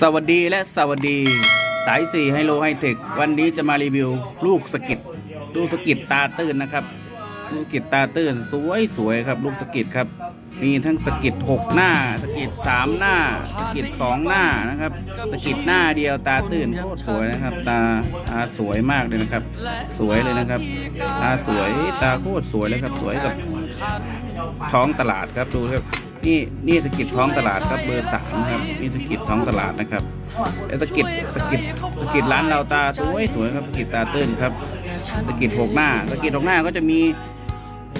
สวัสดีและสวัสดี สายสี่ไฮโลไฮเทควันนี้จะมารีวิวลูกสกิดลูกสกิดตาตื้นนะครับ ลูกสกิดตาตื้นสวยสวยครับ ลูกสกิดครับ มีทั้งสกิดหกหน้าสกิดสามหน้าสกิดสองหน้านะครับสกิดหน้าเดียวตาตื้นโคตรสวยนะครับ ตาตาสวยมากเลยนะครับ สวยเลยนะครับ ตาสวยตาโคตรสวยเลยครับ สวยกับท้องตลาดครับดูครับ นี่นี่สกิดท้องตลาดครับเบอร์สามครับนี่สกิดท้องตลาดนะครับแล้วสกิดสกิดสกิดร้านเราตาสวยสวยครับสกิดตาตื้นครับสกิดหกหน้าสกิดหกหน้าก็จะมี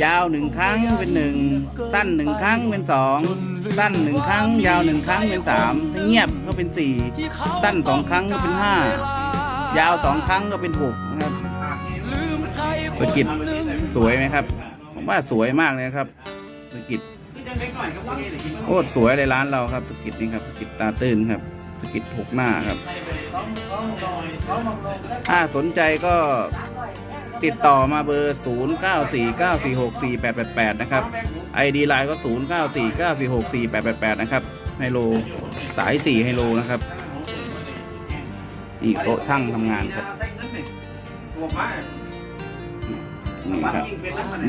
ยาวหนึ่งครั้งเป็นหนึ่งสั้นหนึ่งครั้งเป็นสองสั้นหนึ่งครั้ง ยาวหนึ่งครั้งเป็นสามถ้าเงียบก็เป็นสี่สั้นสองครั้งก็เป็นห้ายาวสองครั้งก็เป็นหกนะครับสกิดสวยไหมครับผมว่าสวยมากเลยครับสกิด โคตรสวยเลยร้านเราครับสกิดนี่ครับสกิดตาตื้นครับสกิดหกหน้าครับ ถ้าสนใจก็ติดต่อมาเบอร์ 0 9 4 9 4 6 4 8 8 8 นะครับ ID ไลน์ก็ 0 9 4 9 4 6 4 8 8 8 นะครับไฮโลสาย 4 ไฮโลนะครับ อีกโต๊ะช่างทำงานครับนี่ครับ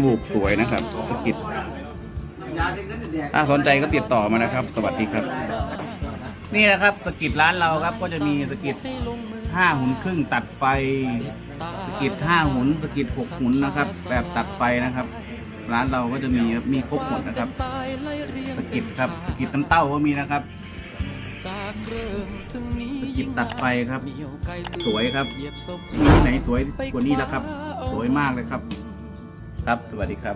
รูปสวยนะครับสกิด ถ้าสนใจก็ติดต่อมานะครับ สวัสดีครับ นี่นะครับสกิดร้านเราครับก็จะมีสกิดห้าหุนครึ่งตัดไฟสกิดห้าหุนสกิดหกหุนนะครับ แบบตัดไฟนะครับ ร้านเราก็จะมีมีครบหมดนะครับสกิดครับสกิดน้ำเต้าก็มีนะครับสกิดตัดไฟครับ สวยครับมีที่ไหนสวยกว่านี้แล้วครับ สวยมากเลยครับ ครับสวัสดีครับ